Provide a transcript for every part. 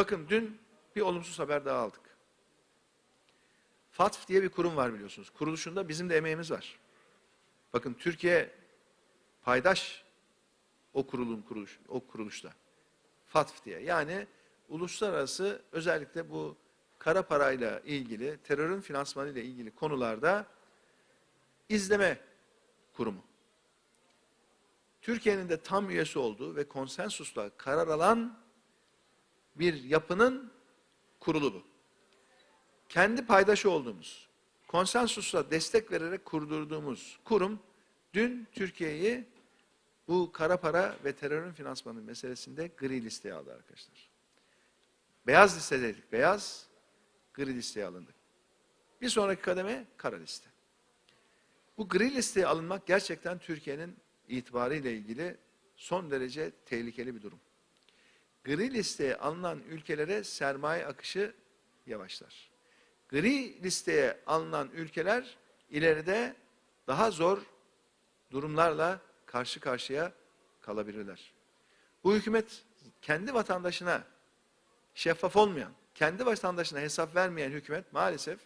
Bakın dün bir olumsuz haber daha aldık. FATF diye bir kurum var biliyorsunuz. Kuruluşunda bizim de emeğimiz var. Bakın Türkiye paydaş o kurulun kuruluş, o kuruluşta. FATF diye. Yani uluslararası özellikle bu kara parayla ilgili, terörün finansmanı ile ilgili konularda izleme kurumu. Türkiye'nin de tam üyesi olduğu ve konsensusla karar alan bir yapının kurulu bu. Kendi paydaşı olduğumuz, konsensusla destek vererek kurdurduğumuz kurum dün Türkiye'yi bu kara para ve terörün finansmanı meselesinde gri listeye aldı arkadaşlar. Beyaz listedeydik. Beyaz, gri listeye alındık. Bir sonraki kademe kara liste. Bu gri listeye alınmak gerçekten Türkiye'nin itibarıyla ilgili son derece tehlikeli bir durum. Gri listeye alınan ülkelere sermaye akışı yavaşlar. Gri listeye alınan ülkeler ileride daha zor durumlarla karşı karşıya kalabilirler. Bu hükümet kendi vatandaşına şeffaf olmayan, kendi vatandaşına hesap vermeyen hükümet maalesef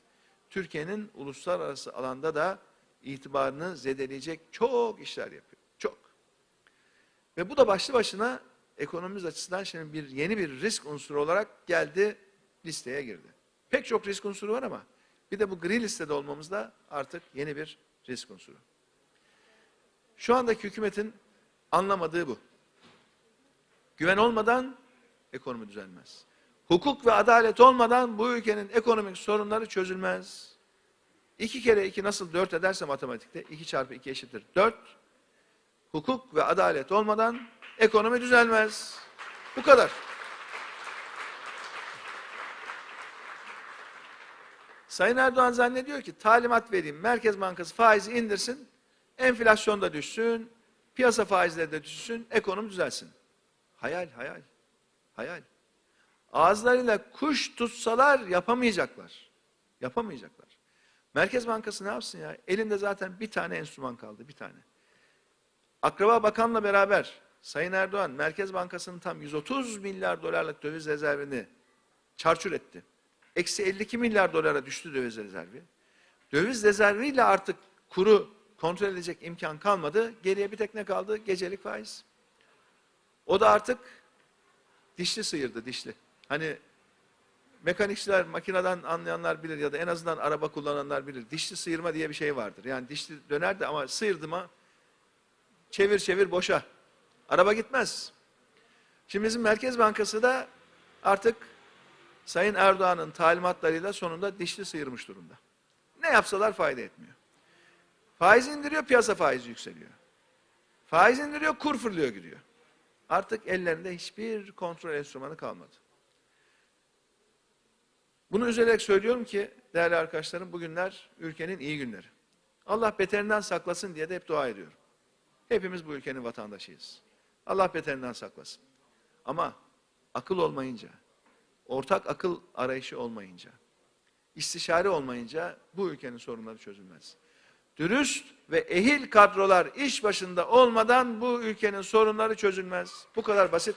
Türkiye'nin uluslararası alanda da itibarını zedeleyecek çok işler yapıyor. Çok. Ve bu da başlı başına ekonomimiz açısından şimdi bir yeni bir risk unsuru olarak geldi, listeye girdi. Pek çok risk unsuru var ama bir de bu gri listede olmamız da artık yeni bir risk unsuru. Şu andaki hükümetin anlamadığı bu. Güven olmadan ekonomi düzelmez. Hukuk ve adalet olmadan bu ülkenin ekonomik sorunları çözülmez. İki kere iki nasıl dört ederse matematikte iki çarpı iki eşittir dört. Hukuk ve adalet olmadan ekonomi düzelmez. Bu kadar. Sayın Erdoğan zannediyor ki talimat vereyim, Merkez Bankası faizi indirsin, enflasyon da düşsün, piyasa faizleri de düşsün, ekonomi düzelsin. Hayal, hayal, hayal. Ağızlarıyla kuş tutsalar yapamayacaklar. Yapamayacaklar. Merkez Bankası ne yapsın ya? Elinde zaten bir tane enstrüman kaldı, bir tane. Akraba Bakan'la beraber Sayın Erdoğan Merkez Bankası'nın tam 130 milyar dolarlık döviz rezervini çarçur etti. Eksi 52 milyar dolara düştü döviz rezervi. Döviz rezerviyle artık kuru kontrol edecek imkan kalmadı. Geriye bir tek ne kaldı? Gecelik faiz. O da artık dişli sıyırdı, dişli. Hani mekanikçiler, makineden anlayanlar bilir ya da en azından araba kullananlar bilir. Dişli sıyırma diye bir şey vardır. Yani dişli döner de ama sıyırdı mı çevir çevir boşa. Araba gitmez. Şimdi bizim Merkez Bankası da artık Sayın Erdoğan'ın talimatlarıyla sonunda dişli sıyırmış durumda. Ne yapsalar fayda etmiyor. Faiz indiriyor, piyasa faizi yükseliyor. Faiz indiriyor, kur fırlıyor gidiyor. Artık ellerinde hiçbir kontrol enstrümanı kalmadı. Bunu üzülerek söylüyorum ki değerli arkadaşlarım bugünler ülkenin iyi günleri. Allah beterinden saklasın diye de hep dua ediyorum. Hepimiz bu ülkenin vatandaşıyız. Allah beterinden saklasın. Ama akıl olmayınca, ortak akıl arayışı olmayınca, istişare olmayınca bu ülkenin sorunları çözülmez. Dürüst ve ehil kadrolar iş başında olmadan bu ülkenin sorunları çözülmez. Bu kadar basit.